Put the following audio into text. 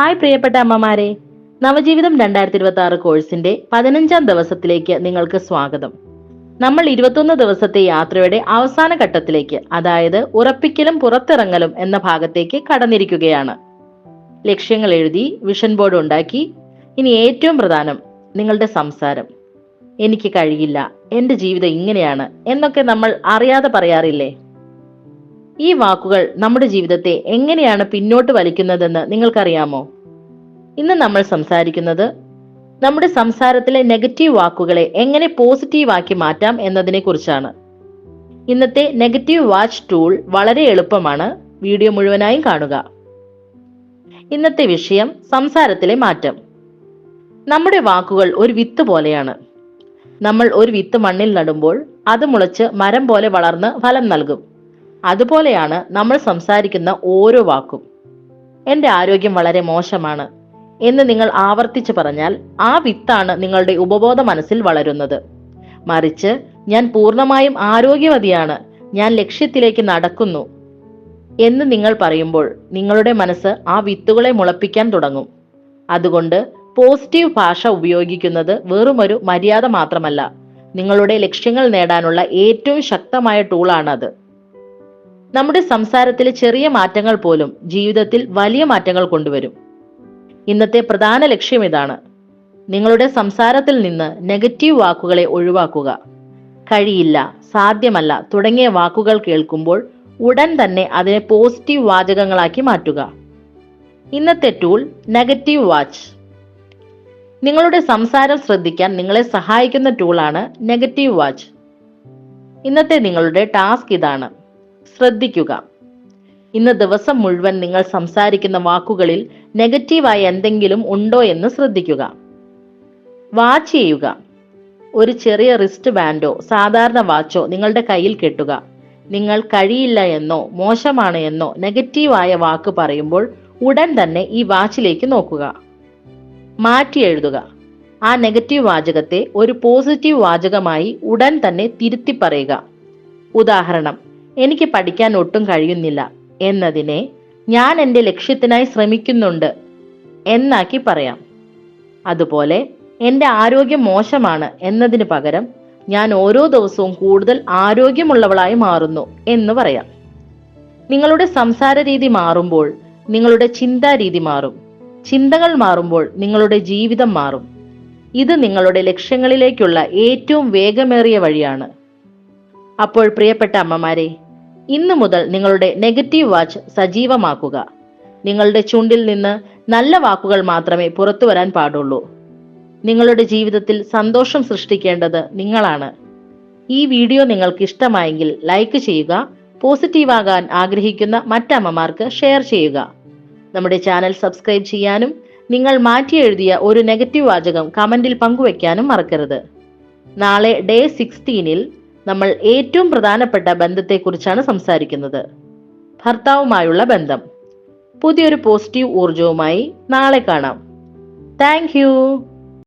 Hi പ്രിയപ്പെട്ട അമ്മമാരെ. നവജീവിതം രണ്ടായിരത്തി ഇരുപത്തി ആറ് കോഴ്സിന്റെ പതിനഞ്ചാം ദിവസത്തിലേക്ക് നിങ്ങൾക്ക് സ്വാഗതം. നമ്മൾ ഇരുപത്തൊന്ന് ദിവസത്തെ യാത്രയുടെ അവസാന ഘട്ടത്തിലേക്ക് അതായത് ഉറപ്പിക്കലും പുറത്തിറങ്ങലും എന്ന ഭാഗത്തേക്ക് കടന്നിരിക്കുകയാണ്. ലക്ഷ്യങ്ങൾ എഴുതി വിഷൻ ബോർഡ് ഉണ്ടാക്കി. ഇനി ഏറ്റവും പ്രധാനം നിങ്ങളുടെ സംസാരം. എനിക്ക് കഴിയില്ല എന്റെ ജീവിതം ഇങ്ങനെയാണ് എന്നൊക്കെ നമ്മൾ അറിയാതെ പറയാറില്ലേ? ഈ വാക്കുകൾ നമ്മുടെ ജീവിതത്തെ എങ്ങനെയാണ് പിന്നോട്ട് വലിക്കുന്നതെന്ന് നിങ്ങൾക്കറിയാമോ? ഇന്ന് നമ്മൾ സംസാരിക്കുന്നത് നമ്മുടെ സംസാരത്തിലെ നെഗറ്റീവ് വാക്കുകളെ എങ്ങനെ പോസിറ്റീവ് ആക്കി മാറ്റാം എന്നതിനെ കുറിച്ചാണ് ഇന്നത്തെ നെഗറ്റീവ് വാച്ച് ടൂൾ വളരെ എളുപ്പമാണ്. വീഡിയോ മുഴുവനായും കാണുക. ഇന്നത്തെ വിഷയം സംസാരത്തിലെ മാറ്റം. നമ്മുടെ വാക്കുകൾ ഒരു വിത്ത് പോലെയാണ്. നമ്മൾ ഒരു വിത്ത് മണ്ണിൽ നടുമ്പോൾ അത് മുളച്ച് മരം പോലെ വളർന്ന് ഫലം നൽകും. അതുപോലെയാണ് നമ്മൾ സംസാരിക്കുന്ന ഓരോ വാക്കും. എന്റെ ആരോഗ്യം വളരെ മോശമാണ് എന്ന് നിങ്ങൾ ആവർത്തിച്ചു പറഞ്ഞാൽ ആ വിത്താണ് നിങ്ങളുടെ ഉപബോധ മനസ്സിൽ വളരുന്നത്. മറിച്ച് ഞാൻ പൂർണമായും ആരോഗ്യവതിയാണ് ഞാൻ ലക്ഷ്യത്തിലേക്ക് നടക്കുന്നു എന്ന് നിങ്ങൾ പറയുമ്പോൾ നിങ്ങളുടെ മനസ്സ് ആ വിത്തുകളെ മുളപ്പിക്കാൻ തുടങ്ങും. അതുകൊണ്ട് പോസിറ്റീവ് ഭാഷ ഉപയോഗിക്കുന്നത് വെറുമൊരു മര്യാദ മാത്രമല്ല. നിങ്ങളുടെ ലക്ഷ്യങ്ങൾ നേടാനുള്ള ഏറ്റവും ശക്തമായ ടൂളാണത് നമ്മുടെ സംസാരത്തിലെ ചെറിയ മാറ്റങ്ങൾ പോലും ജീവിതത്തിൽ വലിയ മാറ്റങ്ങൾ കൊണ്ടുവരും. ഇന്നത്തെ പ്രധാന ലക്ഷ്യം ഇതാണ്. നിങ്ങളുടെ സംസാരത്തിൽ നിന്ന് നെഗറ്റീവ് വാക്കുകളെ ഒഴിവാക്കുക. കഴിയില്ല സാധ്യമല്ല തുടങ്ങിയ വാക്കുകൾ കേൾക്കുമ്പോൾ ഉടൻ തന്നെ അതിനെ പോസിറ്റീവ് വാചകങ്ങളാക്കി മാറ്റുക. ഇന്നത്തെ ടൂൾ നെഗറ്റീവ് വാച്ച്. നിങ്ങളുടെ സംസാരം ശ്രദ്ധിക്കാൻ നിങ്ങളെ സഹായിക്കുന്ന ടൂളാണ് നെഗറ്റീവ് വാച്ച്. ഇന്നത്തെ നിങ്ങളുടെ ടാസ്ക് ഇതാണ്. ശ്രദ്ധിക്കുക. ഇന്ന് ദിവസം മുഴുവൻ നിങ്ങൾ സംസാരിക്കുന്ന വാക്കുകളിൽ നെഗറ്റീവായ എന്തെങ്കിലും ഉണ്ടോ എന്ന് ശ്രദ്ധിക്കുക. വാച്ച് ചെയ്യുക. ഒരു ചെറിയ റിസ്റ്റ് ബാൻഡോ സാധാരണ വാച്ചോ നിങ്ങളുടെ കയ്യിൽ കെട്ടുക. നിങ്ങൾ കഴിയില്ല എന്നോ മോശമാണ് എന്നോ നെഗറ്റീവായ വാക്ക് പറയുമ്പോൾ ഉടൻ തന്നെ ഈ വാച്ചിലേക്ക് നോക്കുക. മാറ്റി എഴുതുക. ആ നെഗറ്റീവ് വാചകത്തെ ഒരു പോസിറ്റീവ് വാചകമായി ഉടൻ തന്നെ തിരുത്തി പറയുക. ഉദാഹരണം എനിക്ക് പഠിക്കാൻ ഒട്ടും കഴിയുന്നില്ല എന്നതിനെ ഞാൻ എന്റെ ലക്ഷ്യത്തിനായി ശ്രമിക്കുന്നുണ്ട് എന്നാക്കി പറയാം. അതുപോലെ എന്റെ ആരോഗ്യം മോശമാണ് എന്നതിന് പകരം ഞാൻ ഓരോ ദിവസവും കൂടുതൽ ആരോഗ്യമുള്ളവളായി മാറുന്നു എന്ന് പറയാം. നിങ്ങളുടെ സംസാര രീതി മാറുമ്പോൾ നിങ്ങളുടെ ചിന്താ രീതി മാറും. ചിന്തകൾ മാറുമ്പോൾ നിങ്ങളുടെ ജീവിതം മാറും. ഇത് നിങ്ങളുടെ ലക്ഷ്യങ്ങളിലേക്കുള്ള ഏറ്റവും വേഗമേറിയ വഴിയാണ്. അപ്പോൾ പ്രിയപ്പെട്ട അമ്മമാരെ ഇന്നു മുതൽ നിങ്ങളുടെ നെഗറ്റീവ് വാച്ച് സജീവമാക്കുക. നിങ്ങളുടെ ചുണ്ടിൽ നിന്ന് നല്ല വാക്കുകൾ മാത്രമേ പുറത്തു വരാൻ പാടുള്ളൂ. നിങ്ങളുടെ ജീവിതത്തിൽ സന്തോഷം സൃഷ്ടിക്കേണ്ടത് നിങ്ങളാണ്. ഈ വീഡിയോ നിങ്ങൾക്ക് ഇഷ്ടമായെങ്കിൽ ലൈക്ക് ചെയ്യുക പോസിറ്റീവ് ആകാൻ ആഗ്രഹിക്കുന്ന മറ്റമ്മമാർക്ക് ഷെയർ ചെയ്യുക. നമ്മുടെ ചാനൽ സബ്സ്ക്രൈബ് ചെയ്യാനും നിങ്ങൾ മാറ്റി എഴുതിയ ഒരു നെഗറ്റീവ് വാചകം കമന്റിൽ പങ്കുവെക്കാനും മറക്കരുത്. നാളെ ഡേ സിക്സ്റ്റീനിൽ നമ്മൾ ഏറ്റവും പ്രധാനപ്പെട്ട ബന്ധത്തെക്കുറിച്ചാണ് സംസാരിക്കുന്നത്. ഭർത്താവുമായുള്ള ബന്ധം. പുതിയൊരു പോസിറ്റീവ് ഊർജവുമായി നാളെ കാണാം. താങ്ക്